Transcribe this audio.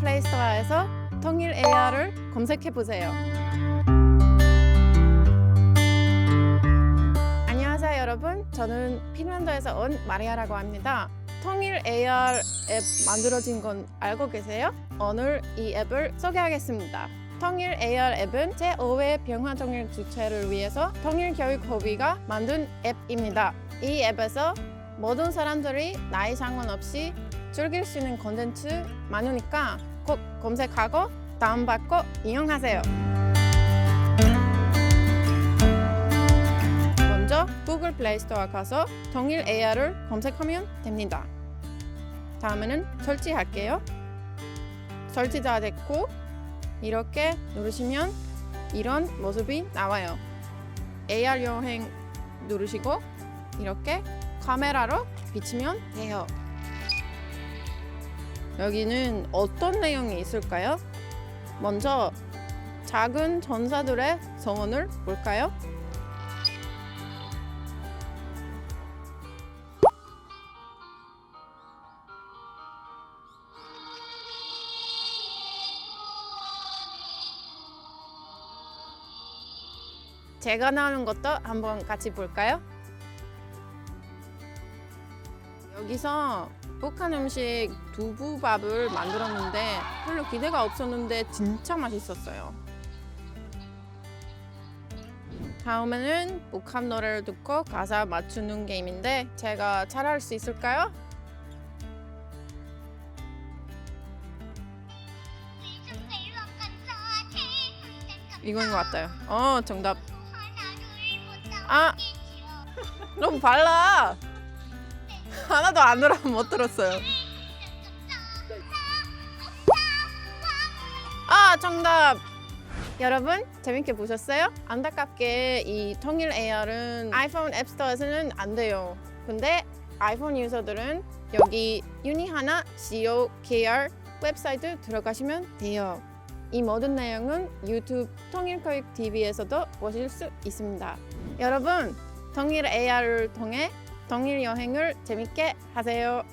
플레이스토어에서 통일 AR을 검색해 보세요. 안녕하세요 여러분. 저는 핀란드에서 온 마리아라고 합니다. 통일 AR 앱 만들어진 건 알고 계세요? 오늘 이 앱을 소개하겠습니다. 통일 AR 앱은 제5회 병화 통일 주체를 위해서 통일 교육 협의가 만든 앱입니다. 이 앱에서 모든 사람들이 나이 상관없이 즐길 수 있는 콘텐츠 많으니까 꼭 검색하고 다운받고 이용하세요. 먼저 구글 플레이 스토어 가서 통일 AR을 검색하면 됩니다. 다음에는 설치할게요. 설치 다 됐고 이렇게 누르시면 이런 모습이 나와요. AR 여행 누르시고 이렇게 카메라로 비치면 돼요. 여기는 어떤 내용이 있을까요? 먼저 작은 전사들의 성원을 볼까요? 제가 나오는 것도 한번 같이 볼까요? 여기서 북한 음식 두부밥을 만들었는데 별로 기대가 없었는데 진짜 맛있었어요. 다음에는 북한 노래를 듣고 가사 맞추는 게임인데 제가 잘할 수 있을까요? 이거인 것 같아요. 어 정답. 아 너무 발라. 하나도 안 들어 못 들었어요. 아 정답. 여러분 재밌게 보셨어요? 안타깝게 이 통일 AR은 아이폰 앱스토어에서는 안 돼요. 근데 아이폰 유저들은 여기 유니하나 COKR 웹사이트 들어가시면 돼요. 이 모든 내용은 유튜브 통일교육 TV에서도 보실 수 있습니다. 여러분 통일 AR을 통해 통일 여행을 재밌게 하세요.